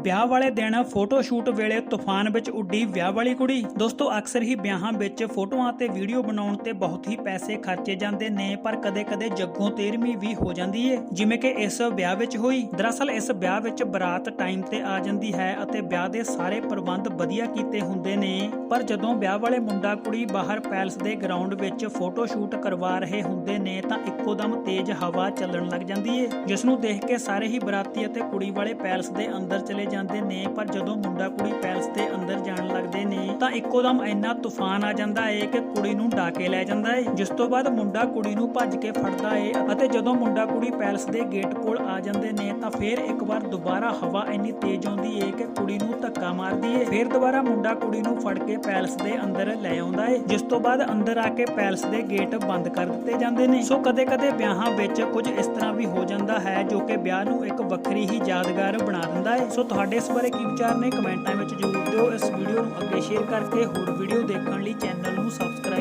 ਵਿਆਹ ਵਾਲੇ ਦਿਨ ਫੋਟੋ ਸ਼ੂਟ ਵੇਲੇ ਤੂਫਾਨ ਵਿੱਚ ਉੱਡੀ ਵਿਆਹ ਵਾਲੀ ਕੁੜੀ। ਦੋਸਤੋ, ਅਕਸਰ ਹੀ ਵਿਆਹਾਂ ਵਿੱਚ ਫੋਟੋਆਂ ਤੇ ਵੀਡੀਓ ਬਣਾਉਣ ਤੇ ਬਹੁਤ ਹੀ ਪੈਸੇ ਖਰਚੇ ਜਾਂਦੇ ਨੇ, ਪਰ ਕਦੇ-ਕਦੇ ਜੱਗੋਂ ਤੇਰਵੀਂ ਵੀ ਹੋ ਜਾਂਦੀ ਏ, ਜਿਵੇਂ ਕਿ ਇਸ ਵਿਆਹ ਵਿੱਚ ਹੋਈ। ਦਰਅਸਲ, ਇਸ ਵਿਆਹ ਵਿੱਚ ਬਰਾਤ ਟਾਈਮ ਤੇ ਆ ਜਾਂਦੀ ਹੈ ਅਤੇ ਵਿਆਹ ਦੇ ਸਾਰੇ ਪ੍ਰਬੰਧ ਵਧੀਆ ਕੀਤੇ ਹੁੰਦੇ ਨੇ। ਪਰ ਜਦੋਂ ਵਿਆਹ ਵਾਲੇ ਮੁੰਡਾ ਕੁੜੀ ਬਾਹਰ ਪੈਲਸ ਦੇ ਗਰਾਊਂਡ ਵਿੱਚ ਫੋਟੋ ਸ਼ੂਟ ਕਰਵਾ ਰਹੇ ਹੁੰਦੇ ਨੇ, ਤਾਂ ਇੱਕੋ ਦਮ ਤੇਜ਼ ਹਵਾ ਚੱਲਣ ਲੱਗ ਜਾਂਦੀ ਏ ਜਿਸ ਨੂੰ ਦੇਖ ਕੇ ਸਾਰੇ ਹੀ ਬਰਾਤੀ ਅਤੇ ਕੁੜੀ ਵਾਲੇ ਪੈਲਸ ਦੇ ਅੰਦਰ ਚਲੇ ਜਾਂਦੇ ਨੇ, ਪਰ ਜਦੋਂ ਮੁੰਡਾ ਕੁੜੀ ਪੈਲਸ ਦੇ ਅੰਦਰ ਜਾਣ ਲੱਗਦੇ ਨੇ, ਤਾਂ ਇੱਕੋ ਦਮ ਇੰਨਾ ਤੂਫਾਨ ਆ ਜਾਂਦਾ ਏ ਕਿ ਕੁੜੀ ਨੂੰ ਡਾ ਲੈ ਜਾਂਦਾ ਏ। ਜਿਸ ਤੋਂ ਬਾਅਦ ਮੁੰਡਾ ਕੁੜੀ ਨੂੰ ਭੱਜ ਕੇ ਫੜਦਾ ਏ ਅਤੇ ਜਦੋਂ ਮੁੰਡਾ ਕੁੜੀ ਪੈਲਸ ਦੇ ਗੇਟ ਕੋਲ ਆ ਜਾਂਦੇ ਨੇ, ਤਾਂ ਫੇਰ ਇੱਕ ਵਾਰ ਦੁਬਾਰਾ ਹਵਾ ਇੰਨੀ ਤੇਜ਼ ਆਉਂਦੀ ਏ ਕਿ ਕੁੜੀ ਨੂੰ ਧੱਕਾ ਮਾਰਦੀ ਏ। ਫੇਰ ਦੁਬਾਰਾ ਮੁੰਡਾ ਕੁੜੀ ਨੂੰ ਫੜ ਕੇ ਪੈਲਸ ਦੇ ਅੰਦਰ ਲੈ ਆਉਂਦਾ ਏ, ਜਿਸ ਤੋਂ ਬਾਅਦ ਅੰਦਰ ਆ ਕੇ ਪੈਲਸ ਦੇ ਗੇਟ ਬੰਦ ਕਰ ਦਿੱਤੇ ਜਾਂਦੇ ਨੇ। ਸੋ ਕਦੇ-ਕਦੇ ਵਿਆਹਾਂ ਵਿੱਚ ਕੁਝ ਇਸ ਤਰ੍ਹਾਂ ਵੀ ਹੋ ਜਾਂਦਾ ਹੈ, ਜੋ ਕਿ ਵਿਆਹ ਨੂੰ ਇੱਕ ਵੱਖਰੀ ਹੀ ਯਾਦਗਾਰ ਬਣਾ ਦਿੰਦਾ ਹੈ ਸੋ ਤੁਹਾਡੇ ਇਸ ਬਾਰੇ ਕੀ ਵਿਚਾਰ ਨੇ? ਕਮੈਂਟਾਂ ਵਿੱਚ ਜ਼ਰੂਰ ਦਿਓ। ਇਸ ਵੀਡੀਓ ਨੂੰ ਅੱਗੇ ਸ਼ੇਅਰ ਕਰਕੇ ਹੋਰ ਵੀਡੀਓ ਦੇਖਣ ਲਈ ਚੈਨਲ ਨੂੰ ਸਬਸਕ੍ਰਾਈਬ